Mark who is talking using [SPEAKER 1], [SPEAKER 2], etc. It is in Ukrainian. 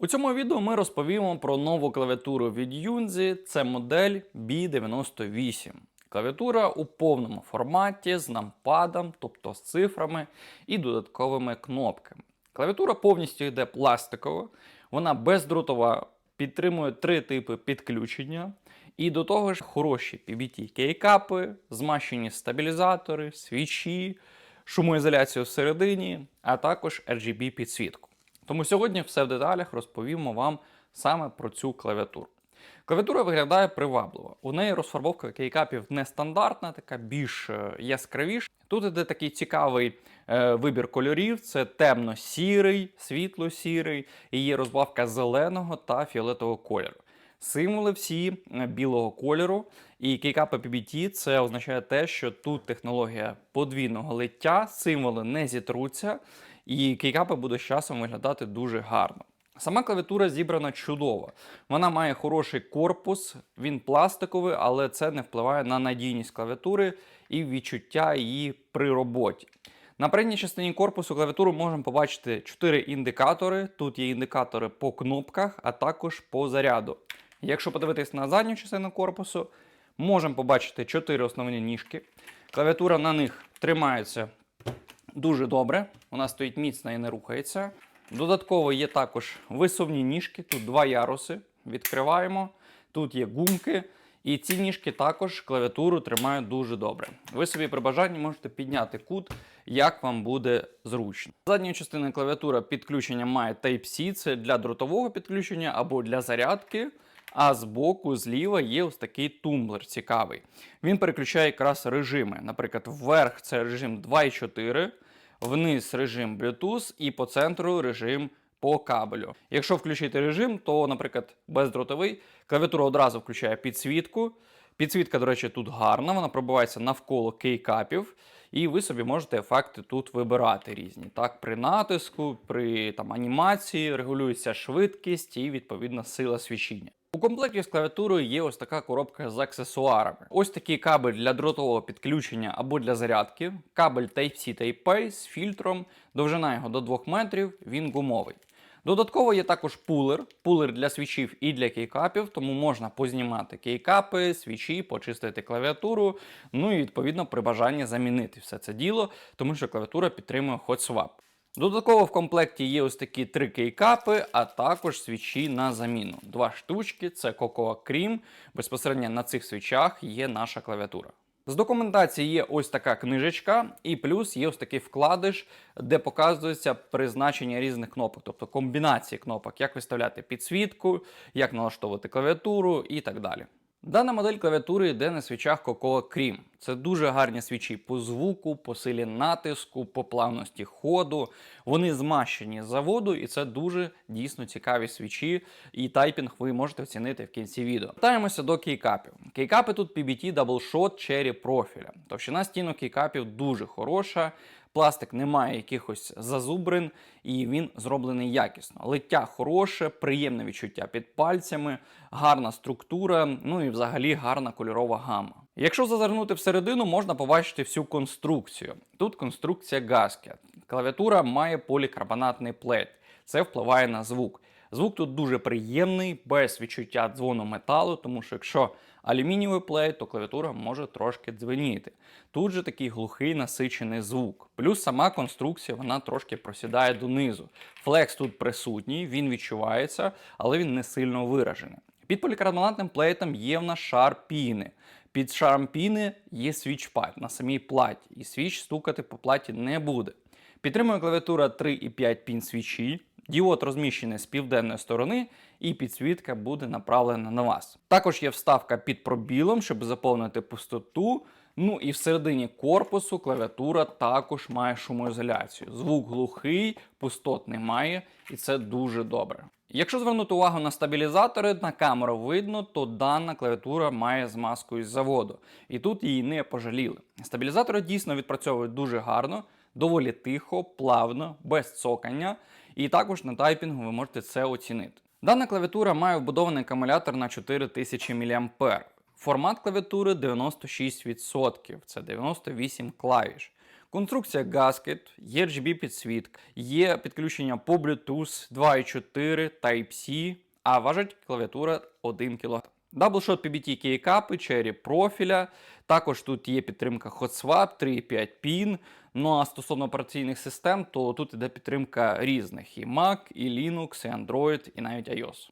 [SPEAKER 1] У цьому відео ми розповімо про нову клавіатуру від Yunzi. Це модель B98. Клавіатура у повному форматі з нампадом, тобто з цифрами і додатковими кнопками. Клавіатура повністю йде пластикова, вона бездротова, підтримує три типи підключення. І до того ж хороші PBT кейкапи, змащені стабілізатори, свічі, шумоізоляцію всередині, а також RGB підсвітку. Тому сьогодні все в деталях розповімо вам саме про цю клавіатуру. Клавіатура виглядає привабливо. У неї розфарбовка кейкапів нестандартна, така більш е, яскравіша. Тут іде такий цікавий е, вибір кольорів: це темно-сірий, світло-сірий, і є розбавка зеленого та фіолетового кольору. Символи всі е, білого кольору, і кейкапи PBT це означає те, що тут технологія подвійного лиття, символи не зітруться, і кейкапи будуть з часом виглядати дуже гарно. Сама клавіатура зібрана чудово. Вона має хороший корпус, він пластиковий, але це не впливає на надійність клавіатури і відчуття її при роботі. На передній частині корпусу клавіатуру можемо побачити 4 індикатори. Тут є індикатори по кнопках, а також по заряду. Якщо подивитись на задню частину корпусу, можемо побачити 4 основні ніжки. Клавіатура на них тримається дуже добре. Вона стоїть міцно і не рухається. Додатково є також висувні ніжки, тут два яруси. Відкриваємо. Тут є гумки. І ці ніжки також клавіатуру тримають дуже добре. Ви собі при бажанні можете підняти кут, як вам буде зручно. З Задньої частини клавіатура підключення має Type-C, це для дротового підключення або для зарядки. А збоку зліва є ось такий тумблер цікавий. Він переключає якраз режими. Наприклад, вверх це режим 2.4, вниз режим Bluetooth і по центру режим по кабелю. Якщо включити режим, то, наприклад, бездротовий, клавіатура одразу включає підсвітку. Підсвітка, до речі, тут гарна, вона пробивається навколо кейкапів, і ви собі можете ефекти тут вибирати різні. Так, при натиску, при там, анімації регулюється швидкість і відповідно сила свічіння. У комплекті з клавіатурою є ось така коробка з аксесуарами. Ось такий кабель для дротового підключення або для зарядки, кабель Type-C Type-A з фільтром, довжина його до 2 метрів, він гумовий. Додатково є також пулер, пулер для свічів і для кейкапів, тому можна познімати кейкапи, свічі, почистити клавіатуру, ну і відповідно при бажанні замінити все це діло, тому що клавіатура підтримує Swap. Додатково в комплекті є ось такі три кейкапи, а також свічі на заміну. Два штучки це Cocoa Cream. Безпосередньо на цих свічах є наша клавіатура. З документації є ось така книжечка, і плюс є ось такий вкладиш, де показується призначення різних кнопок, тобто комбінації кнопок, як виставляти підсвітку, як налаштовувати клавіатуру і так далі. Дана модель клавіатури йде на свічах Cocoa Cream. Це дуже гарні свічі по звуку, по силі натиску, по плавності ходу. Вони змащені з заводу, і це дуже дійсно цікаві свічі. І тайпінг ви можете оцінити в кінці відео. Вертаємося до кейкапів. Кейкапи тут PBT Double Shot Cherry профіля. Товщина стінок кейкапів дуже хороша. Пластик не має якихось зазубрин, і він зроблений якісно. Лиття хороше, приємне відчуття під пальцями, гарна структура, ну і взагалі гарна кольорова гама. Якщо зазирнути всередину, можна побачити всю конструкцію. Тут конструкція Gasket. Клавіатура має полікарбонатний плейт. Це впливає на звук. Звук тут дуже приємний, без відчуття дзвону металу, тому що якщо алюмінієвий плейт, то клавіатура може трошки дзвеніти. Тут же такий глухий насичений звук. Плюс сама конструкція вона трошки просідає донизу. Флекс тут присутній, він відчувається, але він не сильно виражений. Під полікарбонатним плейтом є в нас шар піни. Під шаром піни є свічпад на самій платі, і свіч стукати по платі не буде. Підтримує клавіатура 3,5 пін свічі. Діод розміщений з південної сторони, і підсвітка буде направлена на вас. Також є вставка під пробілом, щоб заповнити пустоту. Ну і всередині корпусу клавіатура також має шумоізоляцію. Звук глухий, пустот немає, і це дуже добре. Якщо звернути увагу на стабілізатори, на камеру видно, то дана клавіатура має змазку із заводу. І тут її не пожаліли. Стабілізатори дійсно відпрацьовують дуже гарно, доволі тихо, плавно, без цокання. І також на тайпінгу ви можете це оцінити. Дана клавіатура має вбудований акумулятор на 4000 мА. Формат клавіатури 96%, це 98 клавіш. Конструкція Gasket, є RGB підсвітка, є підключення по Bluetooth 2.4 Type-C, а важить клавіатура 1 кг. Даблшот PBT кейкапи, черрі профіля. Також тут є підтримка HotSwap 3.5 PIN. Ну а стосовно операційних систем, то тут іде підтримка різних: і Mac, і Linux, і Android, і навіть iOS.